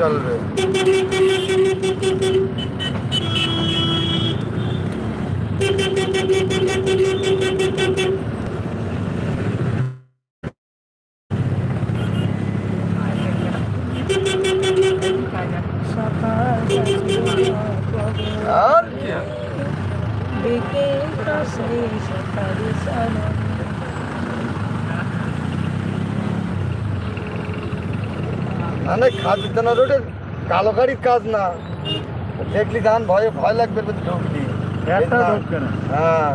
Unlimited চলবে সকাল আর কি বিকেল কাছে সকাল সারা মানে খাদিদানা রোডের কালো গাড়ির কাজ না। দেখলি ধান ভয়ে ভয় লাগবে বলে ঢুকলি। হ্যাঁ।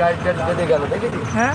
গাড়িটা বেঁধে গেল দেখেছিস? হ্যাঁ।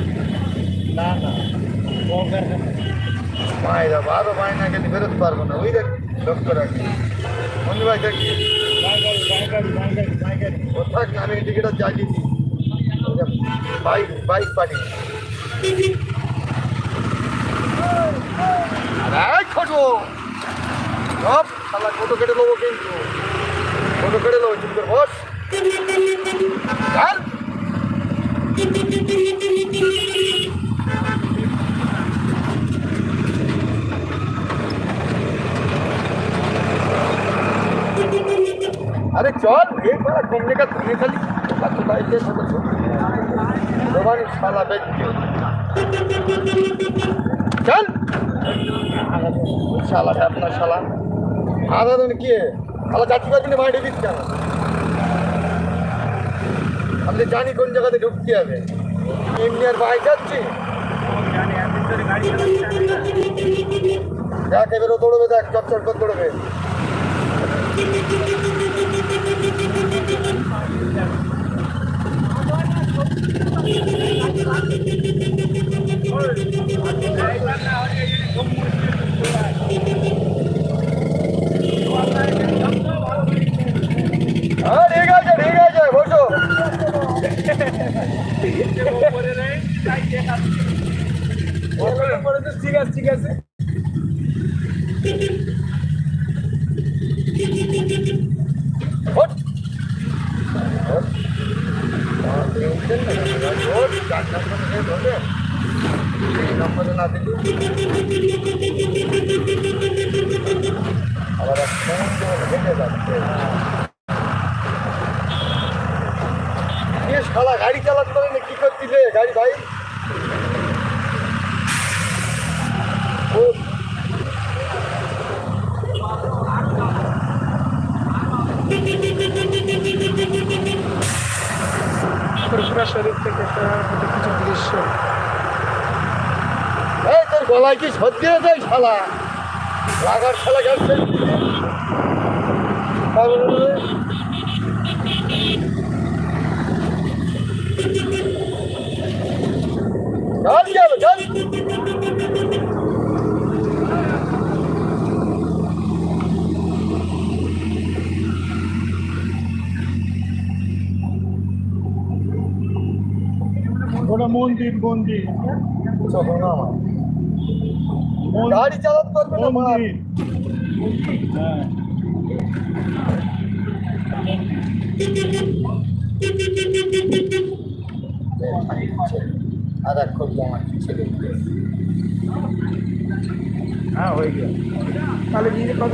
না না। মায়েরা বারো মায়না গেলে বেরোতে পারব না। ওই দেখ লক্ষ্য রাখি মন্দির ভাই, দেখি। থাক আমি টিকিটটা চালিয়ে দিই বাইক বাইক পাঠিয়ে আরে খটো। সব শালা ফটো কেটে নেব কিন্তু। ফটো কেটে নেব, চুপ করে বস। চল अरे चल एक बार घूमने का तुम्हें खाली बात तो ऐसे सब भगवान साला बैठ के चल শালা আপনার শালা আধা দিন কি শালা যাচ্ছি পারবি মাঠে দিস কেন আমি তো জানি কোন জায়গাতে ঢুকতে হবে এমনি আর বাইক যাচ্ছি দেখ এবারও দৌড়বে দেখ চটচট করে দৌড়বে। হ্যাঁ ঠিক আছে ঠিক আছে বসো। ঠিক আছে ঠিক আছে ওঠ। ওঠ। আর টেনশন নেই, ওঠ, চার নম্বরে শেষ হবে। তিন নম্বরে না দিলে আবার এক সুন্দর হেঁটে যাচ্ছে। এ শালা গাড়ি চালাতে পারে না কি করছিলে গাড়ি ভাই ও ফুরফুরা শরীর থেকে ফেরার মতো কিছু দৃশ্য এই তোর গলায় কি সত্যি আছে শালা? লাগার শালা গেছে। চল যাবে চল ওটা মন্দির মন্দির। চলো না আমার। মন্দির গাড়ি চালাতে পারবে না হ্যাঁ আর এক খোঁজ আমার ছেলে হ্যাঁ হয়ে গেল। তাহলে বিয়ে কত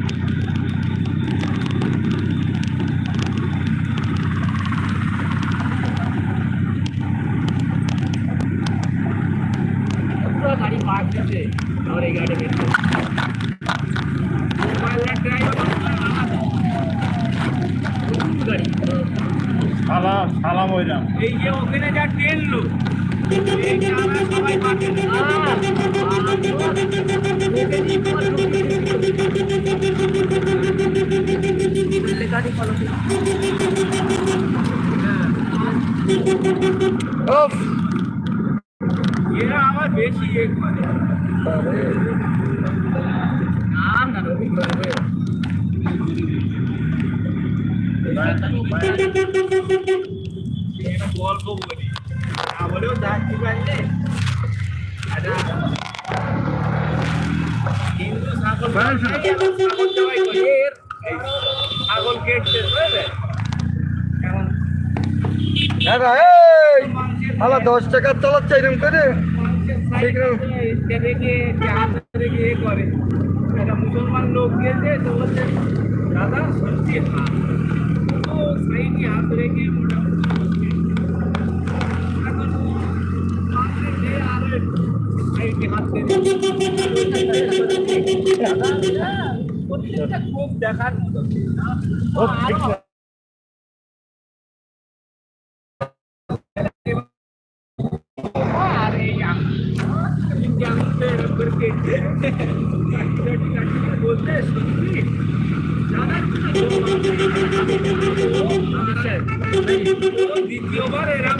এই যে ওখানে যা ট্রেন লোক এরা আমার বেশি ইয়ে না না আলা দশ টাকার চালাচ্ছে এরকম করে। মুসলমান লোক গিয়েছে তো বলছে দাদা সত্যি হাত তো সাইডে হাত রেখে মোটামুটি এখন যে আর সাইডে হাত রেখে খুব দেখার মতো বলতে শুনবি দ্বিতীয়বার এরম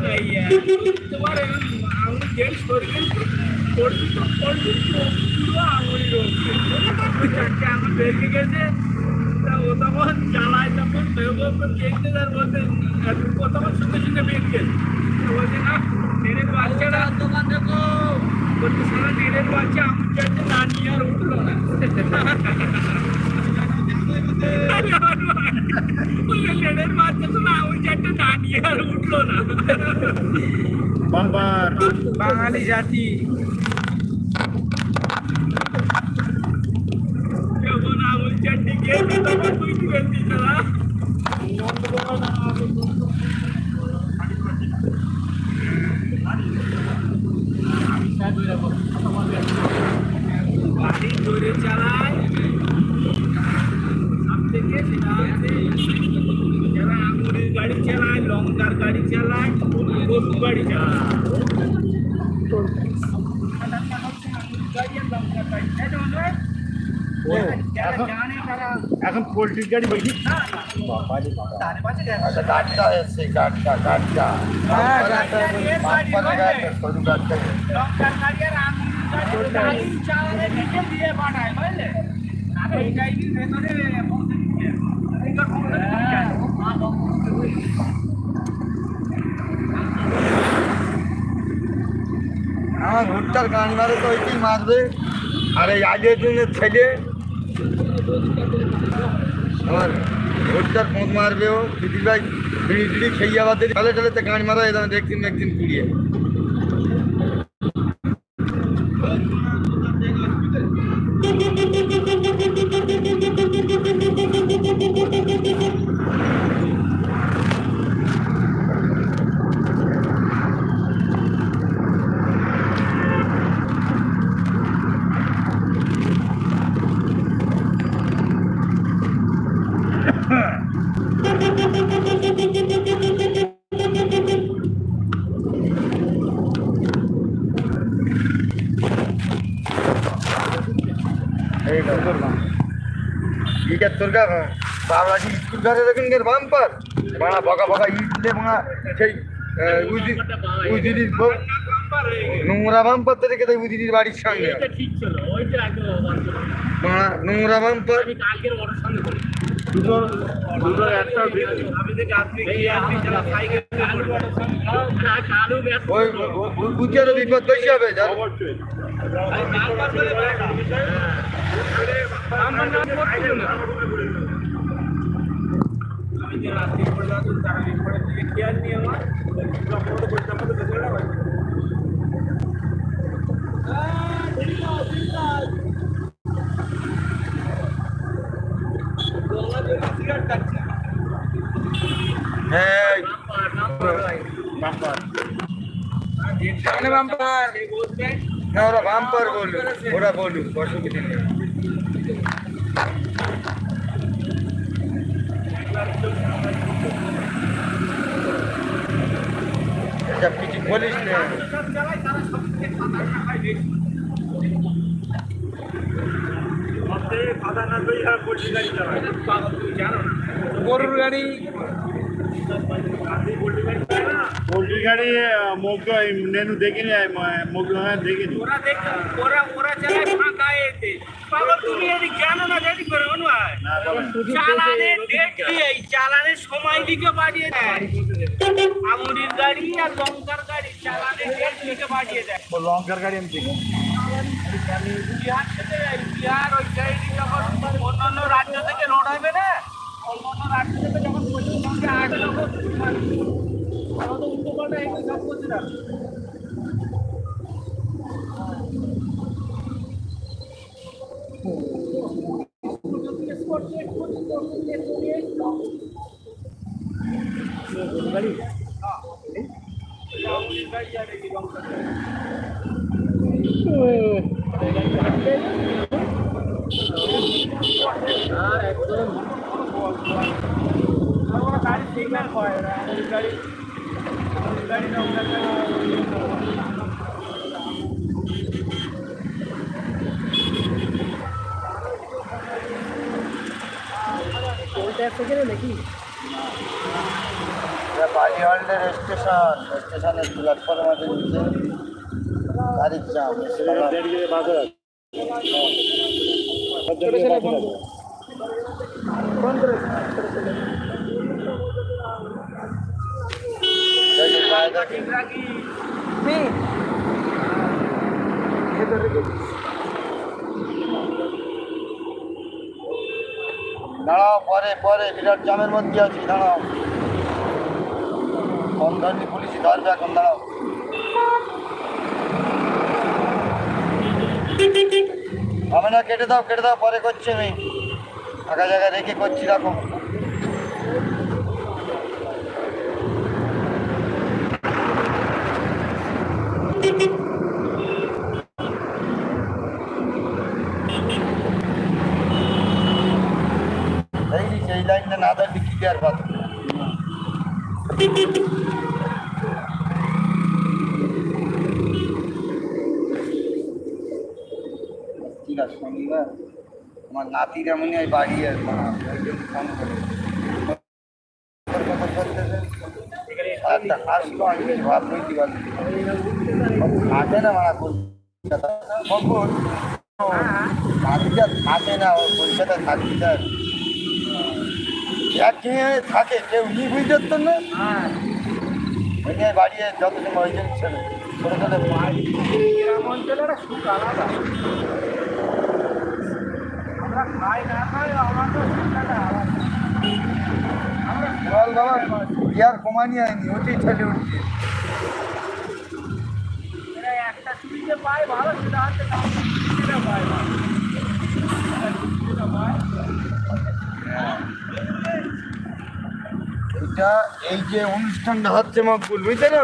দ্বিতীয়বার এরম আঙুল জেল সরিয়ে পড়ছি তো পড়ছি পুরো আঙুল রয়েছে চারটে আঙুল বেরিয়ে গেছে তা ও তখন জ্বালায় তখন দেখতে তার বলতে ও তখন সঙ্গে সঙ্গে বেরিয়ে গেছে বলছে না মেরে বাচ্চারা দোকান দেখো বলছে সারা মেরে বাচ্চা আঙুল চারটে না নিয়ে আর উঠল না মেয়েদের বাচ্চা তো না আঙুল চারটে না নিয়ে আর উঠলো না বারবার বাঙালি জাতি যখন আঙুল চারটে গিয়েছে তখন তুই কি বলছিস না গাড়ি জোরে আঙুরের গাড়ি চালায় গাড়ি চালায় গরু গাড়ি চালায় গাড়ি আর লঙ্কার গাড়ি তাই আমার ভুট্টার গান মারে তো ওইটি মারবে। আর এই আগের দিনের ছেলে, আমার ভুট্টার পোঁত মারবে ও দিদি ভাই বিড়ি টিড়ি খেয়ে আবার ঠেলে ঠেলে তো গান মারা এদাম একদিন একদিন কুড়িয়ে ইটা তোর স্কুল ঘরে দেখেন গের বাম্পার। বাড়া বকা বকা সেই উইদিদির বউ নাম্বার হয়ে গেছে নোংরা বাম্পার তো রেখে দেয় উইদিদির বাড়ির। বাড়া নোংরা বাম্পার। আমি কালকের ওর সঙ্গে করি দুটো দুটো একটা ওই বুঝিয়ে বিপদ বেশি হবে অবশ্যই আমার নাম করছিল না আমি যে রাত্রি পর্যন্ত তারা বিপদের দিকে খেয়াল নিয়ে আমার হ্যাঁ বাম্পার বাম্পার না ওরা বাম্পার বলুক, ওরা বলুক, অসুবিধা নেই। কিছু বলিস সব পাগল তুমি জানো না। গরুর গাড়ি পোল্ট্রি গাড়ি মুখ নেনু দেখিনি মুখ দেখিনি। ওরা দেখ ওরা ওরা চালায় ফাঁকা এতে। পাগল তুমি এটি জানো না রেডি করে অনুয়ায় না ডেট কি চালানের সময় দিকে বাড়িয়ে দেয়। আমুরির গাড়ি আর লঙ্কার গাড়ি চালানের ডেট দিকে বাড়িয়ে দেয়। লঙ্কার গাড়ি আমি দেখি। বিহার থেকে বিহার ওই সাইডে যখন অন্যান্য রাজ্য থেকে লোড হবে না? অন্যান্য রাজ্য থেকে যখন পশ্চিমবঙ্গে আসে তখন করছে না গাড়ি সিগন্যাল হয় না গাড়ি আমাদের গাড়ি লঙ্কার গাড়ি এটা বালিওয়াল্ডের স্টেশন স্টেশনের প্ল্যাটফর্ম আছে নিচে গাড়ির চাপ দেড় গিয়ে বাজার আছে ঠিক রাখি দাঁড়াও, পরে পরে, বিরাট জামের মধ্যে আছি, দাঁড়াও। কম ধরনি পুলিশ ধরবে এখন, দাঁড়াও। হবে না, কেটে দাও কেটে দাও, পরে করছি আমি। ফাঁকা জায়গায় রেখে করছি, রাখো এই সেই লাইনটা না ধরলে কি আর পাতো ঠিক আছে শনিবার আমার নাতির হয় বাড়ি আর ফোন করে। আসলো আমি কিছু ভাব বুঝতে পারছি থাকে না মারা কলকাতা? কখন? নাতিটা থাকে না ও কলকাতায় থাকতে একঘেয়ে থাকে কেউ নি বুঝতে পারতো না ওই নিয়ে বাড়িয়ে যত সময় ওই জন্য ছেলে ছোটো ছোটো গ্রাম অঞ্চলের সুখ আলাদা। আমরা খাই না খাই আমরা তো সুখটা আলাদা। বল বাবা ইয়ার কমানি হয়নি ওটাই ছেলে উঠছে। একটা সুবিধে পায় ভালো সেটা হচ্ছে সুবিধা পায় ভালো। সুবিধা পায়। এটা এই যে অনুষ্ঠানটা হচ্ছে মকবুল, বুঝতে না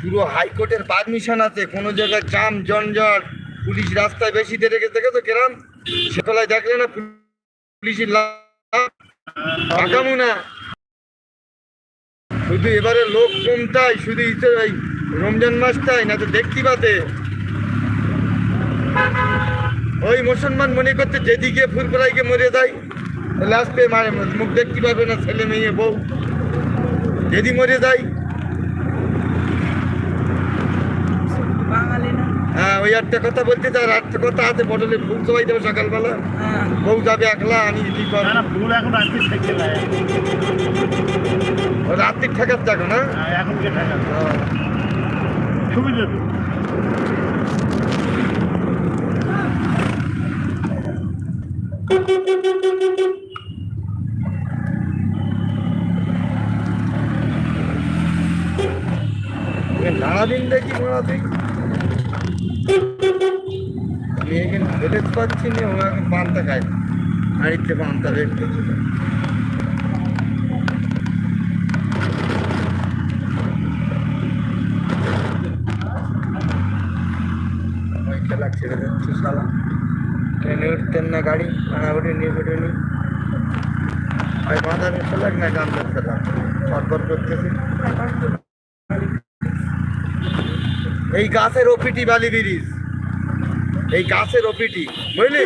পুরো হাইকোর্টের পারমিশন আছে, কোনো জায়গায় জাম জঞ্জট পুলিশ রাস্তায় বেশি দেরে গেছে দেখেছ কেরাম? সেতলায় দেখলে না পুলিশের লাগামু না। শুধু এবারে লোক কমতাই শুধু ইতে এই রমজান মাসটাই না তো দেখতে পাতে। ওই মুসলমান মনে করতে যেদিকে ফুরফুরাইকে মরে যায়, লাস্ট মারে মুখ দেখতে পাবে না ছেলে মেয়ে, বউ। যদি মরে যাই। হ্যাঁ ওই একটা কথা বলতে চাই আর একটা কথা আছে বদলে ফুল সবাই দেবে সকালবেলা। হ্যাঁ। বউ যাবে একলা আমি কি না করব না ফুল এখন রাত্রি থেকে না ও রাত্রির ঠেকার থাকো না এখন সুবিধা তো নানা দেখি আমি এখানে খেতে পাচ্ছি না, ও এখন পান্তা খাই হাড়িতে পান্তা দেখতে ছেড়ে যাচ্ছে শালা? ট্রেনে উঠতেন না গাড়ি কানাগুড়ি নিয়ে ফেটে নি ওই নিচে লাগ না গান সরবর করতেছে। এই গাছের ওপিটি বালি ব্রিজ এই গাছের ওপিটি বুঝলি?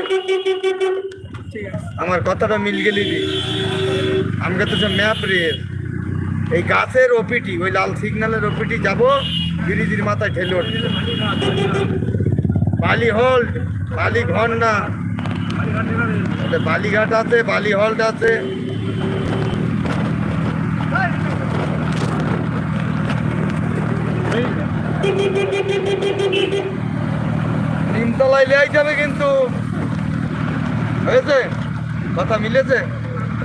আমার কথাটা মিল গেলি আমাকে তো ম্যাপ রে এই গাছের ওপিটি ওই লাল সিগন্যালের ওপিটি যাব, ব্রিজের মাথায় ঠেলে বালি হল্ট বালি ঘর না বালিঘাট আছে, বালি হল্ট আছে। নিমতলায় লেয়াই যাবে কিন্তু হয়েছে কথা মিলেছে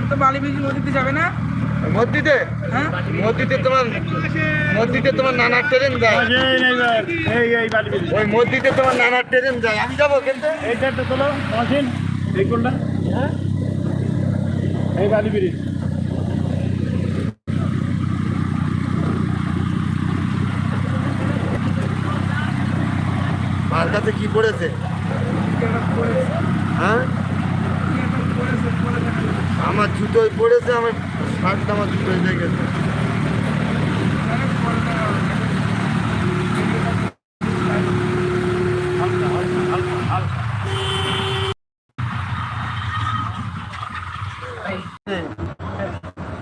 তো বালি বিজি নদীতে যাবে না হ্যাঁ মসজিদে তোমার মসজিদে তোমার নানা ট্রেন যায় ওই মসজিদে তোমার নানা ট্রেন যায় আমি যাব কিন্তু এইটা তো চলো এই কোনটা হ্যাঁ এই বালি ব্রিজ আর কাছে কি হ্যাঁ? আমার জুতোয় পড়েছে আমার শার্টটা আমার জুতোই লেগেছে।